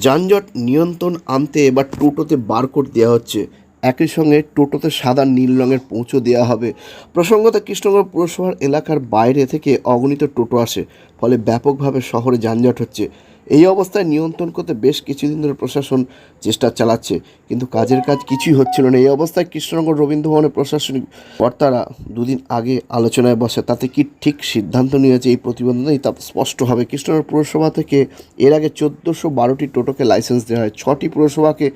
যানজট নিয়ন্ত্রণ আনতে এবার টোটোতে বারকোড দেওয়া হচ্ছে। একই সঙ্গে টোটোতে সাদা নীল রঙের পৌঁছো দেওয়া হবে। প্রসঙ্গত কৃষ্ণনগর পুরসভার এলাকার বাইরে থেকে অগণিত টোটো আসে, ফলে ব্যাপকভাবে শহরে যানজট হচ্ছে। এই অবস্থায় নিয়ন্ত্রণ করতে বেশ কিছুদিন ধরে প্রশাসন চেষ্টা চালাচ্ছে, কিন্তু কাজের কাজ কিছুই হচ্ছিল না। এই অবস্থায় কৃষ্ণনগর রবীন্দ্র ভবনের প্রশাসনিক কর্তারা দুদিন আগে আলোচনায় বসে, তাতে কি ঠিক সিদ্ধান্ত নিয়েছে এই প্রতিবন্ধনেই নেই তা স্পষ্ট হবে। কৃষ্ণনগর পুরসভা থেকে এর আগে চোদ্দোশো বারোটি টোটোকে লাইসেন্স দেওয়া হয়। ছটি পুরসভাকে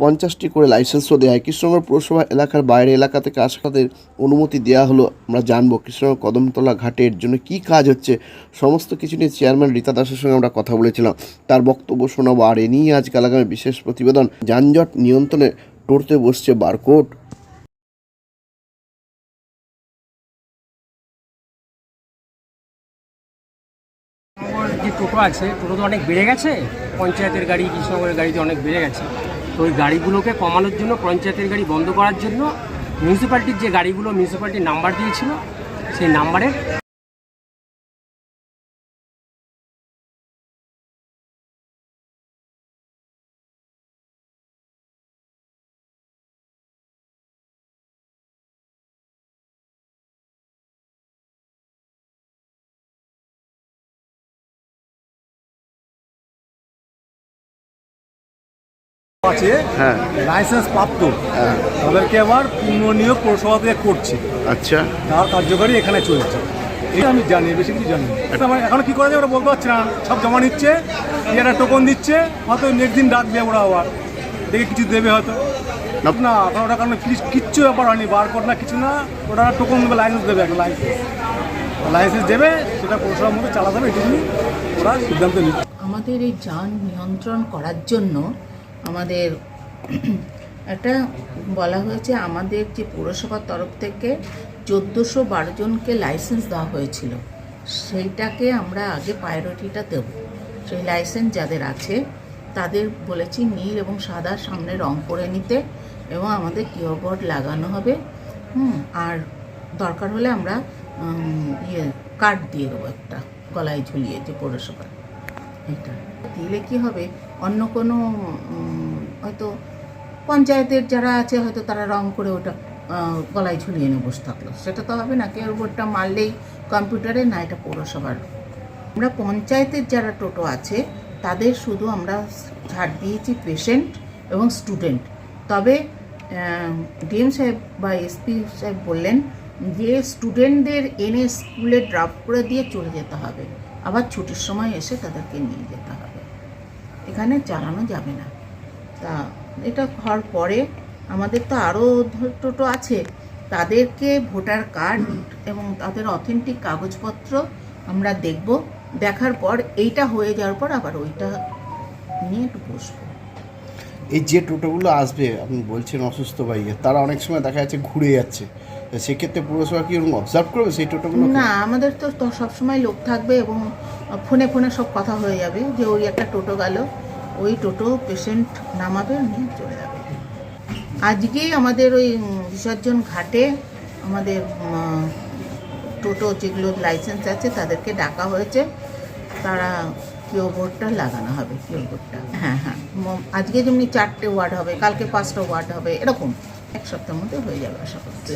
পঞ্চাশটি করে লাইসেন্সও দেওয়া হয়। কৃষ্ণনগর পুরসভা এলাকার বাইরে এলাকা থেকে আসাদের অনুমতি দেওয়া হলো, আমরা জানব কৃষ্ণনগর কদমতলা ঘাটের জন্য কী কাজ হচ্ছে। সমস্ত কিছু নিয়ে চেয়ারম্যান রীতা দাসের সঙ্গে আমরা কথা বলেছিলাম। তার বক্তব্য শোনাবো আর এ নিয়ে আজকাল আগামী বিশেষ প্রতিবেদন। যানজট নিয়ন্ত্রণে টরতে বসছে বারকোট যে টোটো আছে, টোটো তো অনেক বেড়ে গেছে? পঞ্চায়েতের গাড়ি, কৃষ্ণনগরের গাড়িতে অনেক বেড়ে গেছে। তো ওই গাড়িগুলোকে কমানোর জন্য, পঞ্চায়েতের গাড়ি বন্ধ করার জন্য মিউনিসিপ্যালিটির যে গাড়িগুলো মিউনিসিপ্যালিটির নাম্বার দিয়েছিল, সেই নাম্বারে আছে হ্যাঁ। লাইসেন্স প্রাপ্ত। হ্যাঁ। তাদেরকে আবার পুনর্নিয়োগ পৌরসভা থেকে করছে। আচ্ছা। তার কার্যকারী এখানে চলছে। এটা আমি জানি বেশি কিছু জানি না। এটা আমার এখনও কি করা যায় ওরা বলতে পারছে না। সব জমা নিচ্ছে একটা টোকন দিচ্ছে হয়তো নেক্সট দিন ডাকবে ওরা আবার। দেখে কিছু দেবে হয়তো। না। না এখন ওটা কারণ কিছু কিচ্ছু ব্যাপার হয়নি বারকোড না কিছু না ওটা টোকন দেবে লাইসেন্স দেবে একটা লাইসেন্স লাইসেন্স দেবে সেটা পৌরসভার মধ্যে চালাতে হবে এটুকুনি ওরা সিদ্ধান্ত নিচ্ছে। আমাদের এই যান নিয়ন্ত্রণ করার জন্য আমাদের একটা বলা হয়েছে, আমাদের যে পৌরসভার তরফ থেকে চোদ্দোশো বারো জনকে লাইসেন্স দেওয়া হয়েছিল। সেইটাকে আমরা আগে প্রায়োরিটিটা দেব। সেই লাইসেন্স যাদের আছে, তাদের বলেছি নীল এবং সাদা সামনে রং করে নিতে এবং আমাদের কিওবোর্ড লাগানো হবে। হুম, আর দরকার হলে আমরা ইয়ে কার্ড দিয়ে দেবো একটা, গলায় ঝুলিয়ে যে পৌরসভার। এটা দিলে কি হবে? অন্য কোনো হয়তো পঞ্চায়েতের যারা আছে, হয়তো তারা রং করে ওটা গলায় ঝুলিয়ে নিয়ে বসে থাকল। সেটা তো হবে না কেউ ওটা মারলেই কম্পিউটারে না, এটা পৌরসভার আমরা পঞ্চায়েতের যারা টোটো আছে, তাদের শুধু আমরা ছাড় দিয়েছি পেশেন্ট এবং স্টুডেন্ট। তবে ডিএম সাহেব বা এসপি সাহেব বললেন যে স্টুডেন্টদের এনে স্কুলে ড্রপ করে দিয়ে চলে যেতে হবে। আবার ছুটির সময় এসে তাদেরকে নিয়ে যেতে হবে। এখানে চালানো যাবে না। তা এটা হওয়ার পরে আমাদের তো আরও টোটো আছে। তাদেরকে ভোটার কার্ড এবং তাদের অথেন্টিক কাগজপত্র আমরা দেখব। দেখার পর এইটা হয়ে যাওয়ার পর আবার ওইটা নিয়ে একটু বসবো। এই যে টোটোগুলো আসবে, আপনি বলছেন অসুস্থ বাইকে তারা অনেক সময় দেখা যাচ্ছে ঘুরে যাচ্ছে। সেক্ষেত্রে পুরসভা কি ওরকম অবজার্ভ করবে সেই টোটোগুলো? না, আমাদের তো তো সবসময় লোক থাকবে এবং ফোনে ফোনে সব কথা হয়ে যাবে যে ওই একটা টোটো গেল, ওই টোটো পেশেন্ট নামাবে, নিয়ে চলে যাবে। আজকেই আমাদের ওই বিসর্জন ঘাটে আমাদের টোটো যেগুলো লাইসেন্স আছে তাদেরকে ডাকা হয়েছে। তারা বোর্ডটা লাগানো হবে বোর্ডটা হ্যাঁ হ্যাঁ। আজকে যেমনি চারটে ওয়ার্ড হবে কালকে পাঁচটা ওয়ার্ড হবে এরকম। এক সপ্তাহের মধ্যে হয়ে যাবে আশা করছি।